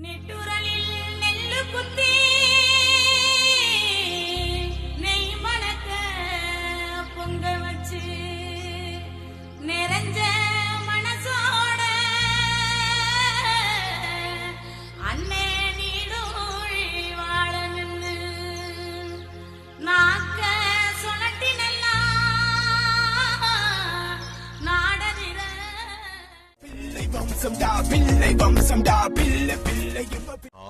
நெட்டுரலில் நெல்லு குத்தி நெய் மணக்க பொங்க வச்சு நிறைஞ்ச மனசோட அன்னை நீடூழி வாழ நின்று நாக்க சொலட்டினெல்லாம் நாடதிர பிள்ளை வம்சம் டா பிள்ளை வம்சம் டா பிள்ளை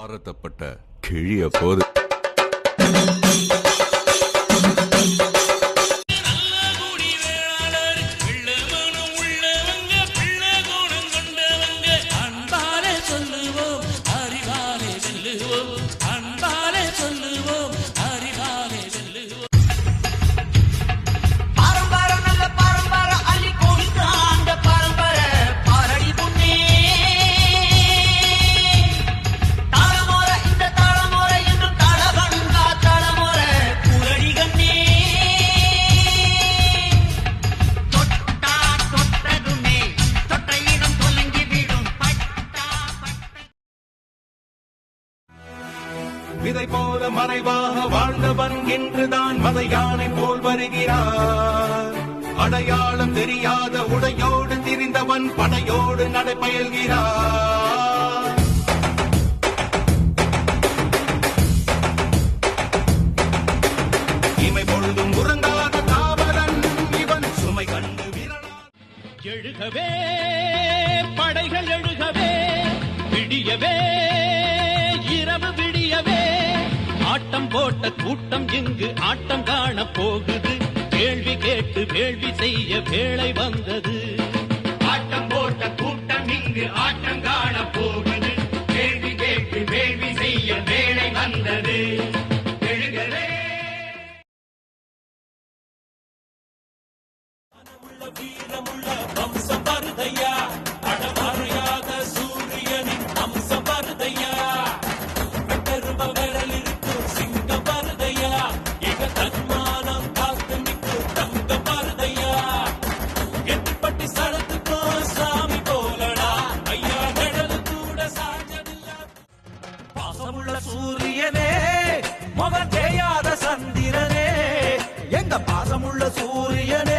ஆரத்தப்பட்ட கிழிய போது சொல்லுவோம் அறிவாலே செல்லுவோம். விதை போல மறைவாக வாழ்ந்தவன் இன்றுதான் மத யானை போல் வருகிறார். அடையாளம் தெரியாத உடையோடு திரிந்தவன் படையோடு நடைபயல்கிறார். இமை பொழுதும் உறங்காத காவலன் இவன் சுமை கண்டு எழுகவே படைகள் எழுகவே விடியவே போட்ட கூட்டம் இங்கு ஆட்டம் காண போகுது. கேள்வி கேட்டு வேள்வி செய்ய வேளை வந்தது. ஆட்டம் போட்ட கூட்டம் இங்கு ஆட்டம் காண போகுது. கேள்வி கேட்டு வேள்வி செய்ய வேளை வந்தது. எழுகவே. வம்சம் வருதையா பாசமுள்ள சூரியனே முகம் தெரியாத சந்திரனே. எங்க பாசமுள்ள சூரியனே